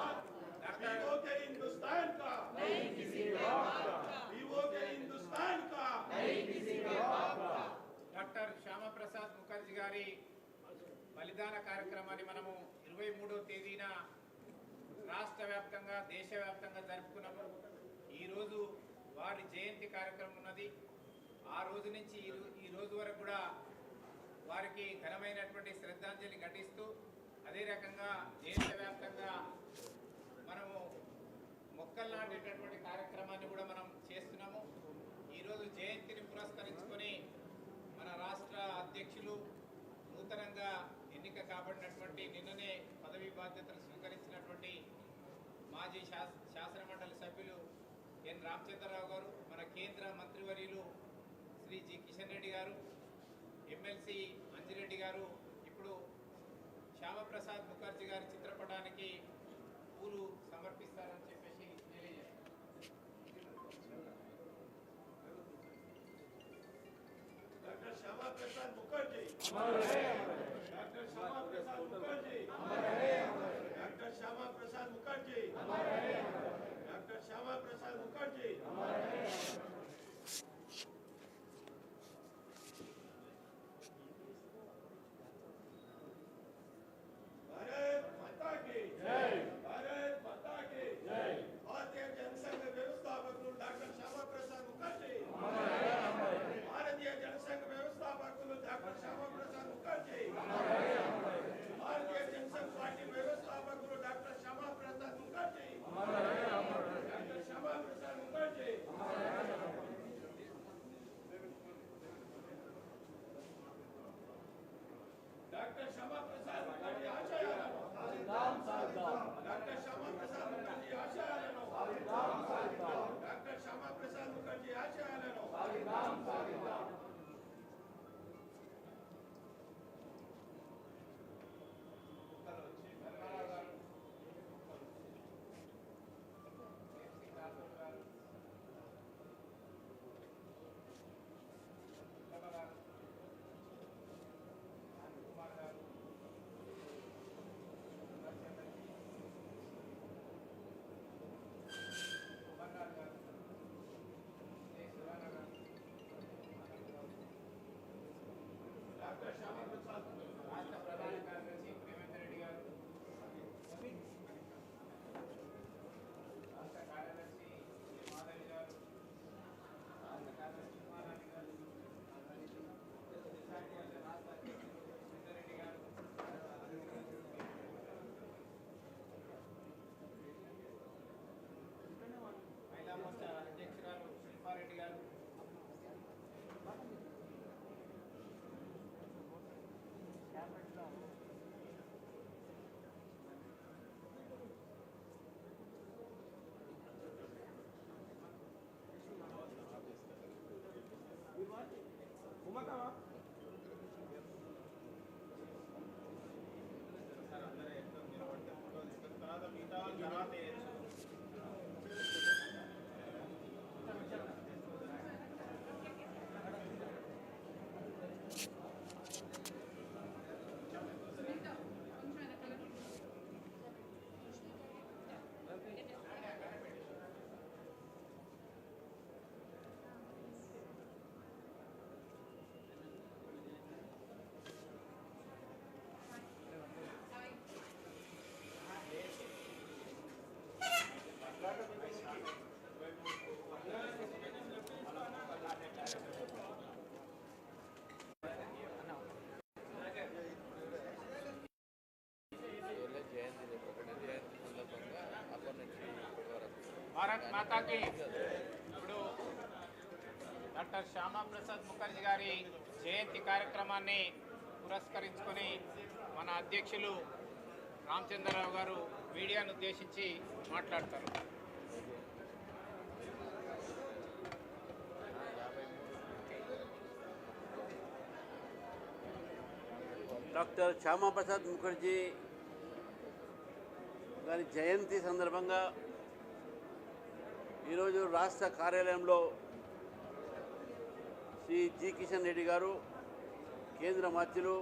Vivo के हिंदुस्तान का नहीं किसी के पास वीवो के हिंदुस्तान का नहीं किसी के पास డాక్టర్ శ్యామప్రసాద్ ముఖర్జీ గారి బలిదాన కార్యక్రమాన్ని మనము ఇరవై మూడో తేదీన రాష్ట్ర వ్యాప్తంగా దేశవ్యాప్తంగా జరుపుకున్నాము ఈరోజు వారి జయంతి కార్యక్రమం ఉన్నది ఆ రోజు నుంచి ఈ రో- ఈ రోజు వరకు కూడా వారికి ఘనమైనటువంటి శ్రద్ధాంజలి ఘటిస్తూ అదే రకంగా దేశవ్యాప్తంగా మనము మొక్కలు నాటేటటువంటి కార్యక్రమాన్ని కూడా మనం చేస్తున్నాము. ఈరోజు జయంతిని పురస్కరించుకొని మన రాష్ట్ర అధ్యక్షులు నూతనంగా ఎన్నిక కాబడినటువంటి నిన్ననే పదవీ బాధ్యతలు స్వీకరించినటువంటి మాజీ శాస శాసన మండలి సభ్యులు ఎన్ రామచంద్రరావు గారు మన కేంద్ర మంత్రివర్యులు శ్రీ జి కిషన్ రెడ్డి గారు ఎమ్మెల్సీ అంజిరెడ్డి గారు శ్యామప్రసాద్ ముఖర్జీ గారి చిత్రపటానికి పూలు సమర్పిస్తారని చెప్పేసి తెలియజేస్తారు doctor Shyama Prasad Mukherjee doctor Shyama Prasad Mukherjee doctor Shyama Prasad Mukherjee doctor Shyama Prasad Mukherjee Fuma tabaco. Bharat మాతాకి ఇప్పుడు డాక్టర్ శ్యామాప్రసాద్ ముఖర్జీ గారి జయంతి కార్యక్రమాన్ని పురస్కరించుకొని మన అధ్యక్షులు రామచంద్రరావు గారు మీడియాను ఉద్దేశించి మాట్లాడతారు. డాక్టర్ శ్యామాప్రసాద్ ముఖర్జీ గారి జయంతి సందర్భంగా ఈరోజు రాష్ట్ర కార్యాలయంలో శ్రీ జి కిషన్ రెడ్డి గారు కేంద్ర మంత్రులు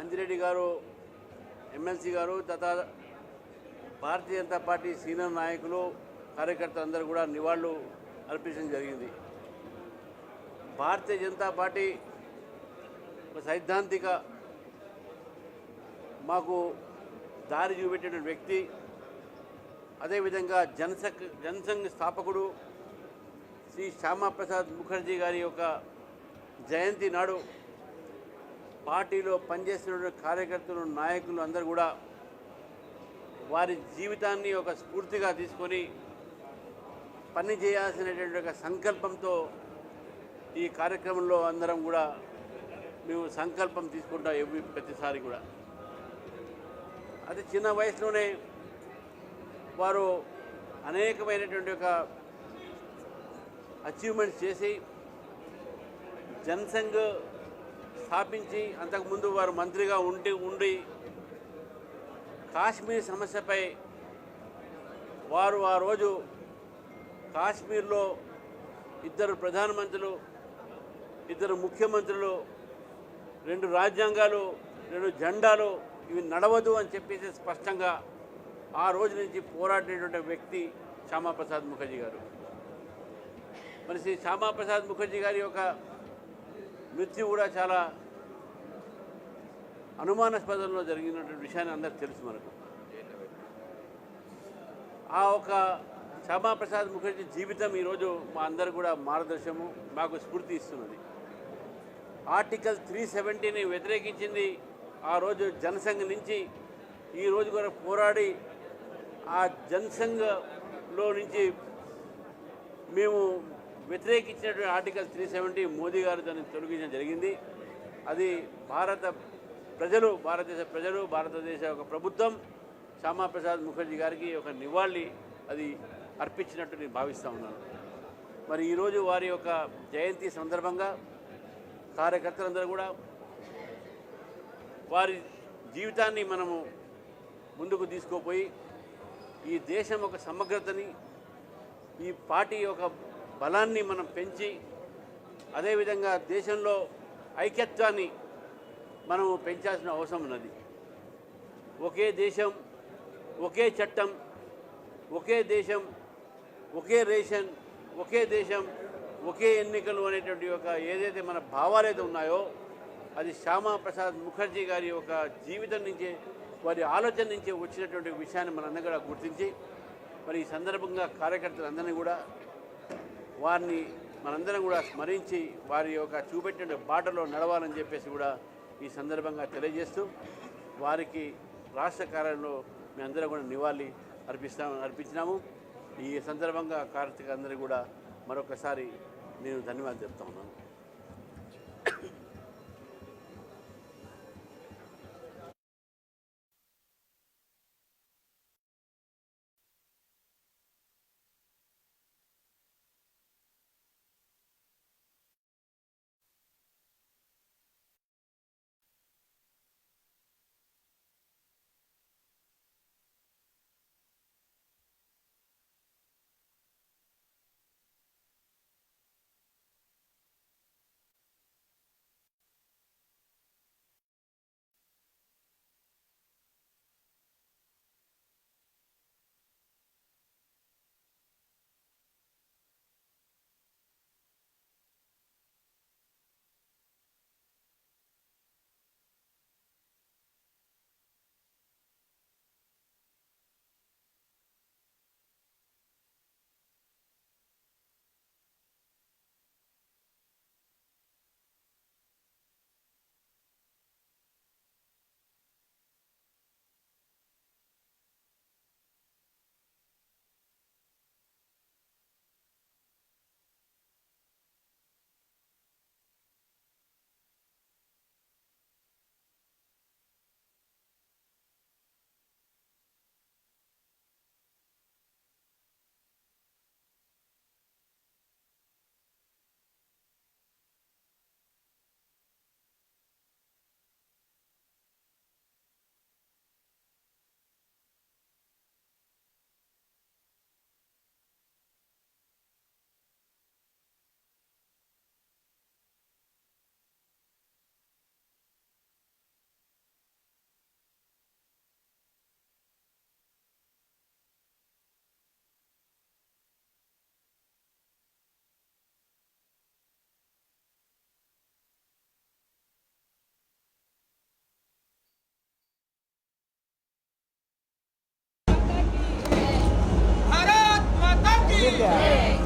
అంజిరెడ్డి గారు ఎమ్మెల్సీ గారు తథా భారతీయ జనతా పార్టీ సీనియర్ నాయకులు కార్యకర్తలందరూ కూడా నివాళులు అర్పించడం జరిగింది. భారతీయ జనతా పార్టీ ఒక సైద్ధాంతిక మాకు దారి చూపెట్టిన వ్యక్తి అదేవిధంగా జనసంఘ్ జనసంఘ్ స్థాపకుడు శ్రీ శ్యామాప్రసాద్ ముఖర్జీ గారి యొక్క జయంతి నాడు పార్టీలో పనిచేస్తున్న కార్యకర్తలు నాయకులు అందరూ కూడా వారి జీవితాన్ని ఒక స్ఫూర్తిగా తీసుకొని పని చేయాల్సినటువంటి ఒక సంకల్పంతో ఈ కార్యక్రమంలో అందరం కూడా మేము సంకల్పం తీసుకుంటాం ప్రతిసారి కూడా. అది చిన్న వయసులోనే వారు అనేకమైనటువంటి ఒక అచీవ్మెంట్స్ చేసి జనసంఘ్ స్థాపించి అంతకుముందు వారు మంత్రిగా ఉండి ఉండి కాశ్మీర్ సమస్యపై వారు ఆ రోజు కాశ్మీర్లో ఇద్దరు ప్రధానమంత్రులు ఇద్దరు ముఖ్యమంత్రులు రెండు రాజ్యాంగాలు రెండు జెండాలు ఇవి నడవదు అని చెప్పేసి స్పష్టంగా ఆ రోజు నుంచి పోరాడినటువంటి వ్యక్తి శ్యామాప్రసాద్ ముఖర్జీ గారు. మరి శ్రీ శ్యామాప్రసాద్ ముఖర్జీ గారి యొక్క మృత్యు కూడా చాలా అనుమానాస్పదంలో జరిగినటువంటి విషయాన్ని అందరికి తెలుసు మనకు. ఆ ఒక శ్యామాప్రసాద్ ముఖర్జీ జీవితం ఈరోజు మా అందరు కూడా మార్గదర్శము మాకు స్ఫూర్తి ఇస్తున్నది. ఆర్టికల్ త్రీ సెవెంటీని వ్యతిరేకించింది ఆ రోజు జనసంఘ నుంచి ఈ రోజు కూడా పోరాడి ఆ జనసంఘలో నుంచి మేము వ్యతిరేకించినటువంటి article three seventy Modi garu దాన్ని తొలగించడం జరిగింది. అది భారత ప్రజలు భారతదేశ ప్రజలు భారతదేశ ఒక ప్రభుత్వం శ్యామాప్రసాద్ ముఖర్జీ గారికి ఒక నివాళి అది అర్పించినట్టు నేను భావిస్తూ ఉన్నాను. మరి ఈరోజు వారి యొక్క జయంతి సందర్భంగా కార్యకర్తలందరూ కూడా వారి జీవితాన్ని మనము ముందుకు తీసుకుపోయి ఈ దేశం ఒక సమగ్రతని ఈ పార్టీ యొక్క బలాన్ని మనం పెంచి అదేవిధంగా దేశంలో ఐక్యత్వాన్ని మనము పెంచాల్సిన అవసరం ఉన్నది. ఒకే దేశం ఒకే చట్టం ఒకే దేశం ఒకే రేషన్ ఒకే దేశం ఒకే ఎన్నికలు అనేటువంటి ఒక ఏదైతే మన భావాలైతే ఉన్నాయో అది శ్యామా ప్రసాద్ ముఖర్జీ గారి యొక్క జీవితం నుంచే వారి ఆలోచన నుంచి వచ్చినటువంటి విషయాన్ని మనందరం కూడా గుర్తించి మరి ఈ సందర్భంగా కార్యకర్తలందరినీ కూడా వారిని మనందరం కూడా స్మరించి వారి యొక్క చూపెట్టిన బాటలో నడవాలని చెప్పేసి కూడా ఈ సందర్భంగా తెలియజేస్తూ వారికి రాష్ట్ర కార్యాలయంలో మేమందరం కూడా నివాళి అర్పిస్తాం అర్పించినాము. ఈ సందర్భంగా కార్తీక అందరికీ కూడా మరొకసారి నేను ధన్యవాదాలు చెప్తా ఉన్నాను. గారికి